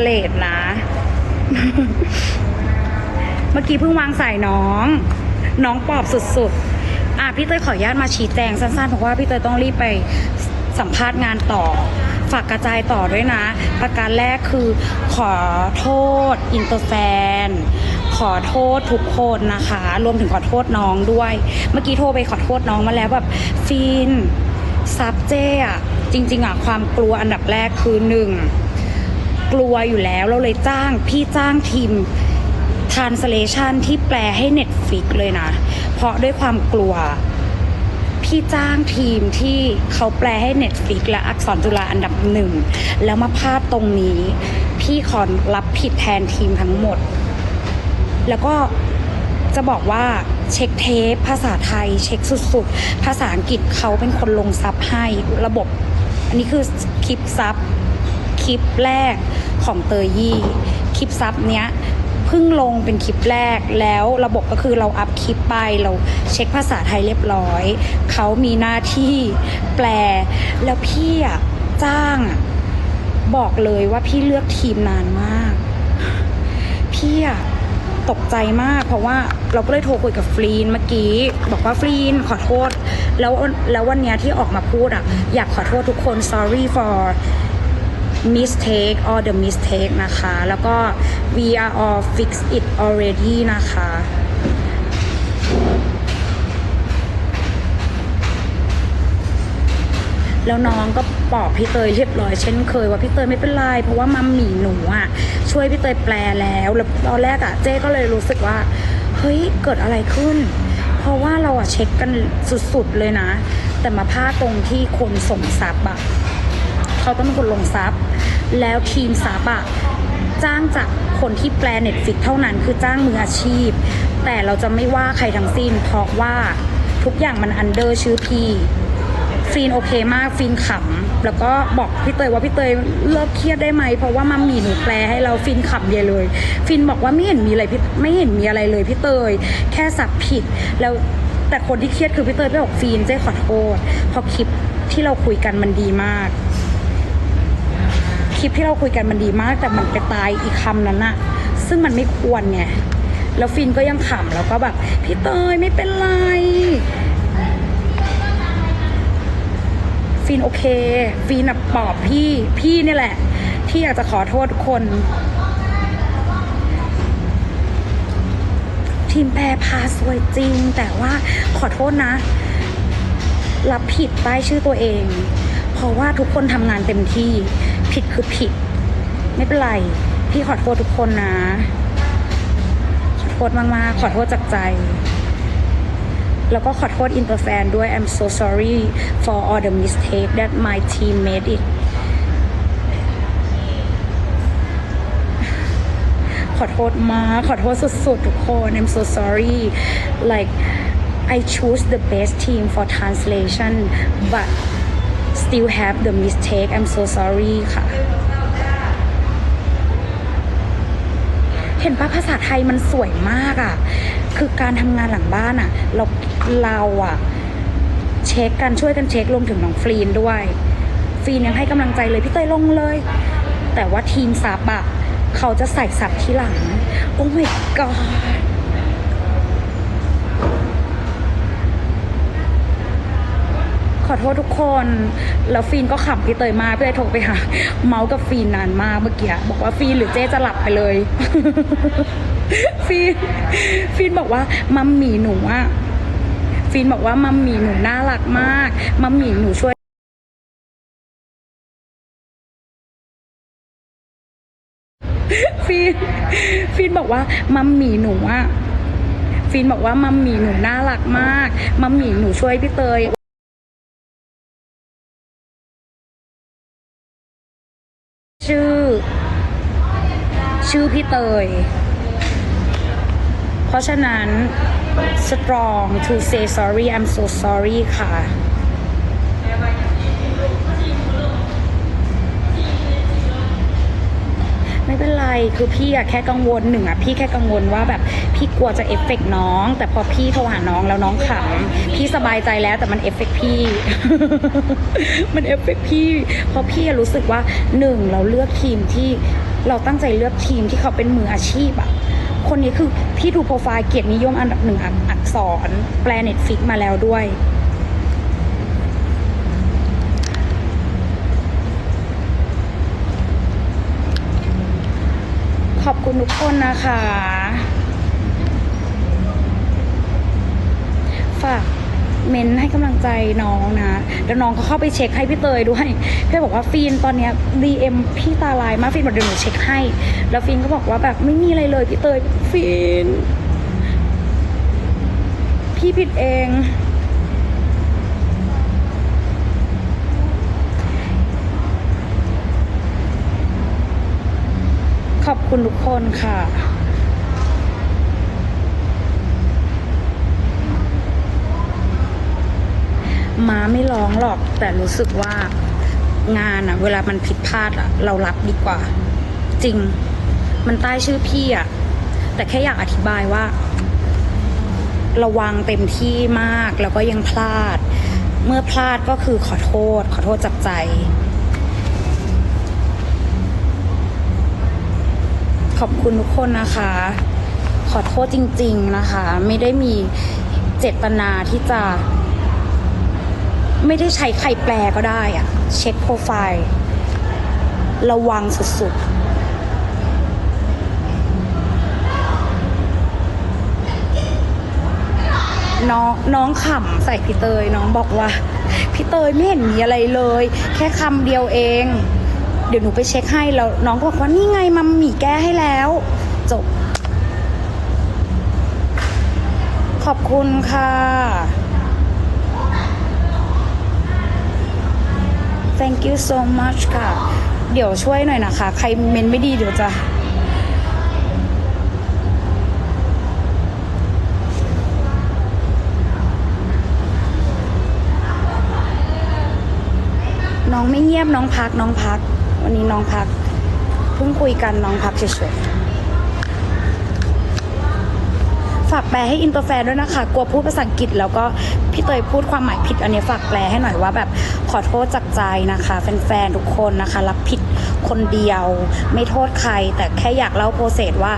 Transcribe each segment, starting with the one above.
เลดนะ เมื่อกี้เพิ่งวางสายน้อง น้องปอบสุดๆ อะพี่เต้ยขออนุญาตมาชี้แจงสั้นๆเพราะว่าพี่เต้ยต้องรีบไปสัมภาษณ์งานต่อ ฝากกระจายต่อด้วยนะ ประการแรกคือขอโทษอินเตอร์แฟน ขอโทษทุกคนนะคะ รวมถึงขอโทษน้องด้วย เมื่อกี้โทรไปขอโทษน้องมาแล้วแบบฟินซับเจ้อะจริง ๆอะความกลัวอันดับแรกคือหนึ่ง กลัวอยู่แล้วเราเลยจ้างพี่จ้างทีม translation ที่แปลให้ Netflix เลยนะ เพราะด้วยความกลัว พี่จ้างทีมที่เขาแปลให้ Netflix และอักษรจุฬาอันดับหนึ่ง แล้วมาพลาดตรงนี้ พี่ขอรับผิดแทนทีมทั้งหมด แล้วก็จะบอกว่าเช็คเทปภาษาไทย เช็คสุดๆ ภาษาอังกฤษเขาเป็นคนลงซับให้ระบบ อันนี้คือคลิปซับ ลิปแรกของเตยยี่คลิปซับเนี้ยเพิ่งลงเป็นคลิปแรกแล้วระบบก็คือเราอัพคลิปไปเราเช็คภาษาไทยเรียบร้อย เขามีหน้าที่แปล แล้วพี่อะจ้างอะบอกเลยว่าพี่เลือกทีมนานมาก พี่อะตกใจมาก เพราะว่าเราก็เลยโทรคุยกับฟรีนเมื่อกี้ บอกว่าฟรีนขอโทษ แล้วแล้ววันเนี้ยที่ออกมาพูดอะอยากขอโทษทุกคน sorry for mistake or the mistake นะคะ แล้วก็ we are all fix it already นะคะ แล้วน้องก็บอกพี่เตยเรียบร้อยเช่นเคยว่าพี่เตยไม่เป็นไร เพราะว่ามัมหมี่หนูอะช่วยพี่เตยแปลแล้วแล้วตอนแรกอะเจ๊ก็เลยรู้สึกว่า เฮ้ย เกิดอะไรขึ้น เพราะว่าเราอะเช็คกันสุดๆเลยนะ แต่มาพลาดตรงที่คนส่งซับอะเขาต้องเป็นคนลงซับ แล้วทีมซับอะจ้างจากคนที่แปลเน็ตฟิกเท่านั้นคือจ้างมืออาชีพ แต่เราจะไม่ว่าใครทั้งสิ้น เพราะว่าทุกอย่างมันอันเดอร์ชื่อพี่ฟีนโอเคมากฟีนขำแล้วก็บอกพี่เตยว่าพี่เตยเลิกเครียดได้ไหมเพราะว่ามัมมี่หนูแปลให้เราฟีนขำเยเลยฟีนบอกว่าไม่เห็นมีอะไรพี่ไม่เห็นมีอะไรเลยพี่เตย แค่สับผิด แล้วแต่คนที่เครียดคือพี่เตยไปบอกฟีนเจ๊ขอโทษเพราะคลิปที่เราคุยกันมันดีมาก คลิปที่เราคุยกันมันดีมาก แต่มันไปตายอีกคำนั้นอะซึ่งมันไม่ควรไงแล้วฟินก็ยังขำแล้วก็แบบ พี่เตยไม่เป็นไรฟีนโอเคฟีนปลอบพี่พี่นี่แหละ ที่อยากจะขอโทษทุกคน ทีมแปรพาสวยจริง แต่ว่าขอโทษนะ รับผิดป้ายชื่อตัวเอง เพราะว่าทุกคนทำงานเต็มที่ ผิดคือผิด ไม่เป็นไร พี่ขอโทษทุกคนนะ ขอโทษมากๆ ขอโทษจากใจ แล้วก็ขอโทษอินเตอร์แฟนด้วย I'm so sorry for all the mistake that my team made it ขอโทษมากขอโทษสุดๆ ทุกคน I'm so sorry like I choose the best team for translation but still have the mistake I'm so sorry ค่ะ เห็นปะภาษาไทยมันสวยมากอะ่ะ คือการทำงานหลังบ้านอะ่ะ เราเราอะ่ะ เช็คกันช่วยกันเช็ครวมถึงน้องฟรีนด้วย ฟรีนยังให้กำลังใจเลยพี่เตยลงเลย แต่ว่าทีมซับอะ่ะ เขาจะใส่ซับที่หลัง โอ้ my god ขอโทษทุกคน แล้วฟีนก็ขับพี่เตยมากพี่เตยโทรไปหา เมาส์กับฟีนนานมากเมื่อกี้บอกว่าฟีนหรือเจ๊จะหลับไปเลย ฟีนฟีนบอกว่ามัมหมี่หนูอะฟีนบอกว่ามัมหมี่หนูน่ารักมาก มัมหมี่หนูช่วยฟีนฟีนบอกว่ามัมหมี่หนูอะฟีนบอกว่ามัมหมี่หนูน่ารักมาก มัมหมี่หนูช่วยพี่เตย ชื่อพี่เตย เพราะฉะนั้น strong to say sorry I'm so sorry ค่ะ ไม่เป็นไร คือพี่อะแค่กังวลหนึ่งอะพี่แค่กังวลว่าแบบพี่กลัวจะเอฟเฟกต์น้อง แต่พอพี่โทรหาน้องแล้วน้องขำพี่สบายใจแล้วแต่มันเอฟเฟกต์พี่ มันเอฟเฟกต์พี่ เพราะพี่รู้สึกว่าหนึ่งเราเลือกทีมที่เราตั้งใจเลือกทีมที่เขาเป็นมืออาชีพอะคนนี้คือพี่ดูโปรไฟล์เกียรตินิยมอันดับหนึ่งอักษรแปลเน็ตฟิกมาแล้วด้วย ขอบคุณทุกคนนะคะ ฝาก เมนให้กำลังใจน้องนะแล้วน้องเขาเข้าไปเช็คให้พี่เตยด้วยพี่บอกว่าฟีนตอนเนี้ย DM พี่ตาลายมากฟีนบอกเดี๋ยวหนูเช็คให้ แล้วฟีนก็บอกว่าแบบไม่มีอะไรเลยพี่เตยฟีน พี่ผิดเองขอบคุณทุกคนค่ะ ม้าไม่ร้องหรอก แต่รู้สึกว่างานอะเวลามันผิดพลาดอะเรารับดีกว่า จริง มันใต้ชื่อพี่อะแต่แค่อยากอธิบายว่า ระวังเต็มที่มากแล้วก็ยังพลาด เมื่อพลาดก็คือขอโทษ ขอโทษจากใจขอบคุณทุกคนนะคะ ขอโทษจริง ๆนะคะ ไม่ได้มีเจตนาที่จะ ไม่ได้ใช้ใครแปลก็ได้อะเช็คโปรไฟล์ ระวังสุดๆ น้องน้องขำใส่พี่เตยน้องบอกว่า พี่เตยไม่เห็นมีอะไรเลย แค่คำเดียวเอง เดี๋ยวหนูไปเช็คให้แล้ว น้องก็บอกว่านี่ไงมัมหมี่แก้ให้แล้ว จบ ขอบคุณค่ะ thank you so much ค่ะ เดี๋ยวช่วยหน่อยนะคะ ใครเมนไม่ดีเดี๋ยวจะน้องไม่เงียบน้องพักน้องพัก วันนี้น้องพัก เพิ่งคุยกันน้องพักเฉยๆฝากแปลให้อินเตอร์แฟนด้วยนะคะ กลัวพูดภาษาอังกฤษ แล้วก็พี่เตยพูดความหมายผิด อันนี้ฝากแปลให้หน่อยว่าแบบ ขอโทษจากใจนะคะ แฟนๆทุกคนนะคะ รับผิดคนเดียว ไม่โทษใคร แต่แค่อยากเล่าโปรเซสว่า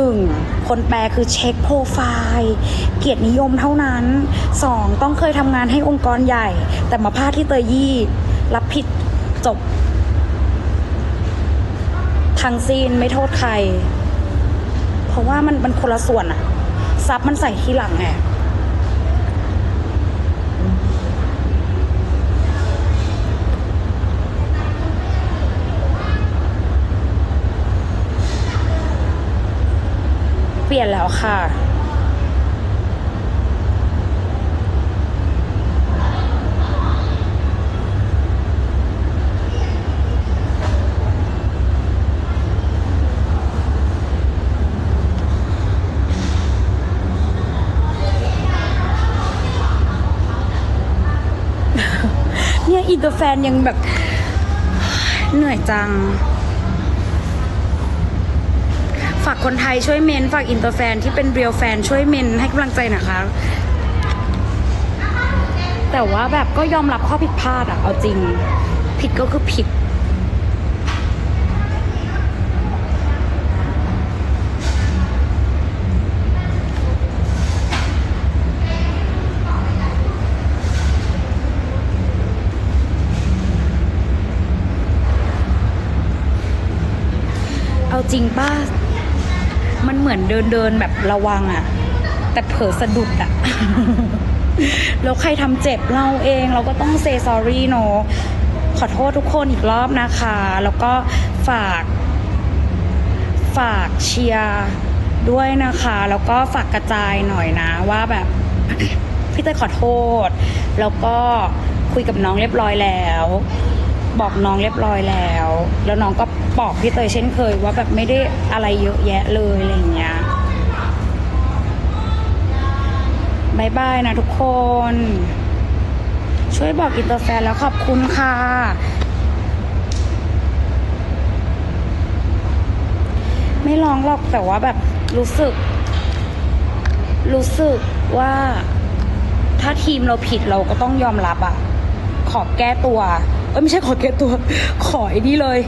1. คนแปลคือเช็คโปรไฟล์เกียรตินิยมเท่านั้น 2. ต้องเคยทำงานให้องค์กรใหญ่ แต่มาพลาดที่เตยยี่ รับผิดจบ ทั้งสิ้นไม่โทษใคร เพราะว่ามันมันคนละส่วนอะซับมันใส่ที่หลังไง ลี่ยนแล้วค่ะ เนี่ยอินเตอร์แฟนยังแบบ เหนื่อยจัง ฝากคนไทยช่วยเมน ฝากอินเตอร์แฟนที่เป็นเรียลแฟนช่วยเมนให้กำลังใจนะคะ แต่ว่าแบบก็ยอมรับข้อผิดพลาดอะเอาจริง ผิดก็คือผิดเอาจริงป้า เหมือนเดินเดินแบบระวังอะแต่เผลอสะดุดอะแล้วใครทำเจ็บเราเองเราก็ต้องเซ s อรี่เนอะขอโทษทุกคนอีกรอบนะคะ แล้วก็ฝาก ฝากเชียร์ด้วยนะคะ แล้วก็ฝากกระจายหน่อยนะว่าแบบพี่เต้ขอโทษ แล้วก็คุยกับน้องเรียบร้อยแล้ว บอกน้องเรียบร้อยแล้ว แล้วน้องก็บอกพี่เตยเช่นเคย ว่าแบบไม่ได้อะไรเยอะแยะเลยอะไรอย่างเงี้ยบายบายนะทุกคน ช่วยบอกอินเตอร์แฟนแล้วขอบคุณค่ะ ไม่ร้องหรอกแต่ว่าแบบรู้สึก รู้สึกว่าถ้าทีมเราผิดเราก็ต้องยอมรับอะขอแก้ตัว อ้ยไม่ใช่ขอแก้ตัว ขอไอ้นี่เลย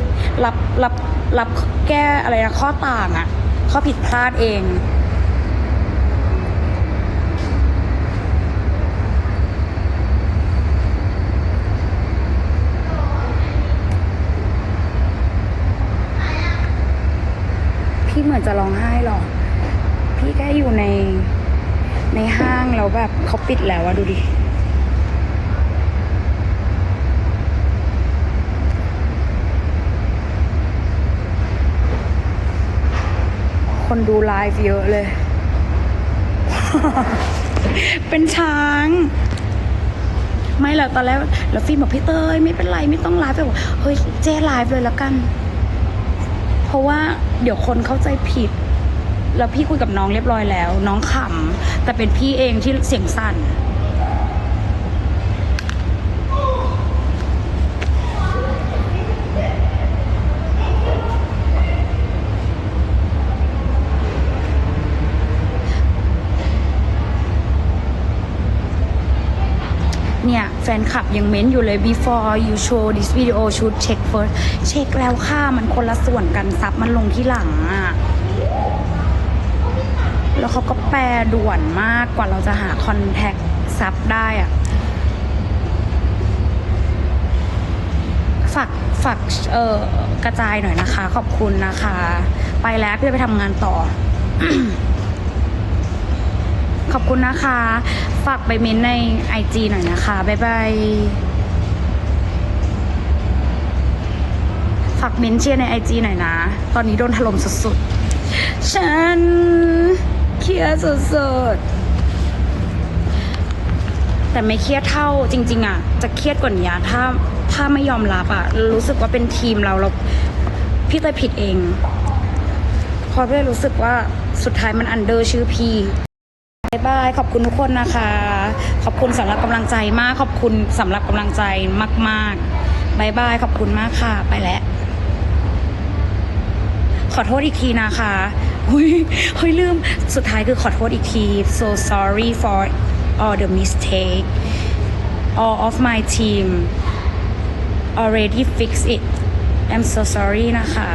รับรับรับแก้อะไรนะข้อต่างอะข้อผิดพลาดเองพี่เหมือนจะร้องไห้หรอ พี่แค่อยู่ในในห้างแล้วแบบเขาปิดแล้วอะดูดิ คนดูไลฟ์เยอะเลย เป็นช้าง ไม่หรอกตอนแรกเราฟิล์มบอกพี่เตยไม่เป็นไรไม่ต้องไลฟ์ไปบอกเฮ้ยเจ๊ไลฟ์เลยแล้วกัน เพราะว่าเดี๋ยวคนเข้าใจผิด แล้วพี่คุยกับน้องเรียบร้อยแล้ว น้องขำแต่เป็นพี่เองที่เสียงสั่น ฟนคลับยังเม้นอยู่เลย before you show this video should check first เช็คแล้วค่ะมันคนละส่วนกันซับมันลงที่หลังอะแล้วเขาก็แปลด่วนมากกว่าเราจะหาคอนแทคซับได้อะฝากฝากเอ่อกระจายหน่อยนะคะ ขอบคุณนะคะ ไปแล้วพี่จะไปทำงานต่อ อบคุณนะคะ ฝากไปเม้นใน IG หน่อยนะคะ บ๊ายบาย ฝากเม้นเชียร์ใน IG หน่อยนะ ตอนนี้โดนถล่มสุดๆ ฉันเครียดสุดๆ แต่ไม่เครียดเท่าจริง ๆ อะ จะเครียดกว่านี้ถ้าถ้าไม่ยอมรับอะ รู้สึกว่าเป็นทีมเราเราพี่เตยผิดเองเพราะพี่เตยรู้สึกว่าสุดท้ายมันอันเดอร์ชื่อพี่ บายบาย ขอบคุณทุกคนนะคะ ขอบคุณสำหรับกำลังใจมาก ขอบคุณสำหรับกำลังใจมากๆบายบาย ขอบคุณมากค่ะ ไปแล้ว ขอโทษอีกทีนะคะเฮ้ยเฮ้ยลืม สุดท้ายคือขอโทษอีกที so sorry for all the mistake all of my team already fix it I'm so sorry นะคะ